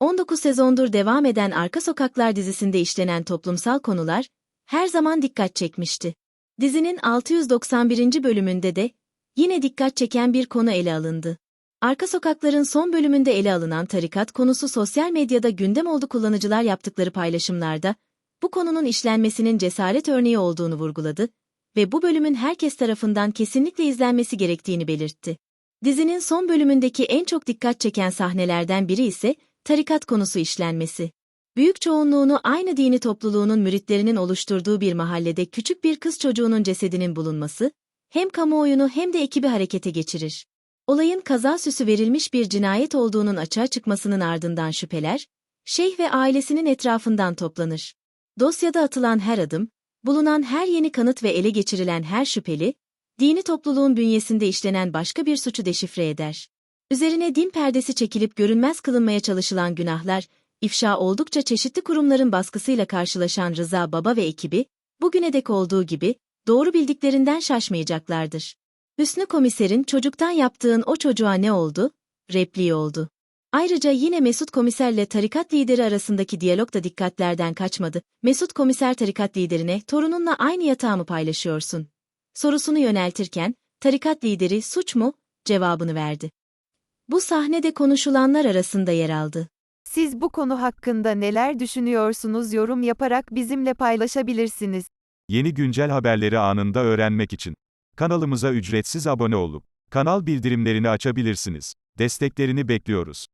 19 sezondur devam eden Arka Sokaklar dizisinde işlenen toplumsal konular her zaman dikkat çekmişti. Dizinin 691. bölümünde de yine dikkat çeken bir konu ele alındı. Arka Sokaklar'ın son bölümünde ele alınan tarikat konusu sosyal medyada gündem oldu kullanıcılar yaptıkları paylaşımlarda bu konunun işlenmesinin cesaret örneği olduğunu vurguladı ve bu bölümün herkes tarafından kesinlikle izlenmesi gerektiğini belirtti. Dizinin son bölümündeki en çok dikkat çeken sahnelerden biri ise tarikat konusu işlenmesi. Büyük çoğunluğunu aynı dini topluluğunun müritlerinin oluşturduğu bir mahallede küçük bir kız çocuğunun cesedinin bulunması, hem kamuoyunu hem de ekibi harekete geçirir. Olayın kaza süsü verilmiş bir cinayet olduğunun açığa çıkmasının ardından şüpheler, şeyh ve ailesinin etrafından toplanır. Dosyada atılan her adım, bulunan her yeni kanıt ve ele geçirilen her şüpheli, dini topluluğun bünyesinde işlenen başka bir suçu deşifre eder. Üzerine din perdesi çekilip görünmez kılınmaya çalışılan günahlar, ifşa oldukça çeşitli kurumların baskısıyla karşılaşan Rıza Baba ve ekibi, bugüne dek olduğu gibi, doğru bildiklerinden şaşmayacaklardır. Hüsnü komiserin çocuktan yaptığın o çocuğa ne oldu? Repliği oldu. Ayrıca yine Mesut komiserle tarikat lideri arasındaki diyalog da dikkatlerden kaçmadı. Mesut komiser tarikat liderine torununla aynı yatağı mı paylaşıyorsun? Sorusunu yöneltirken, tarikat lideri suç mu? cevabını verdi. Bu sahnede konuşulanlar arasında yer aldı. Siz bu konu hakkında neler düşünüyorsunuz yorum yaparak bizimle paylaşabilirsiniz. Yeni güncel haberleri anında öğrenmek için kanalımıza ücretsiz abone olup kanal bildirimlerini açabilirsiniz. Desteklerini bekliyoruz.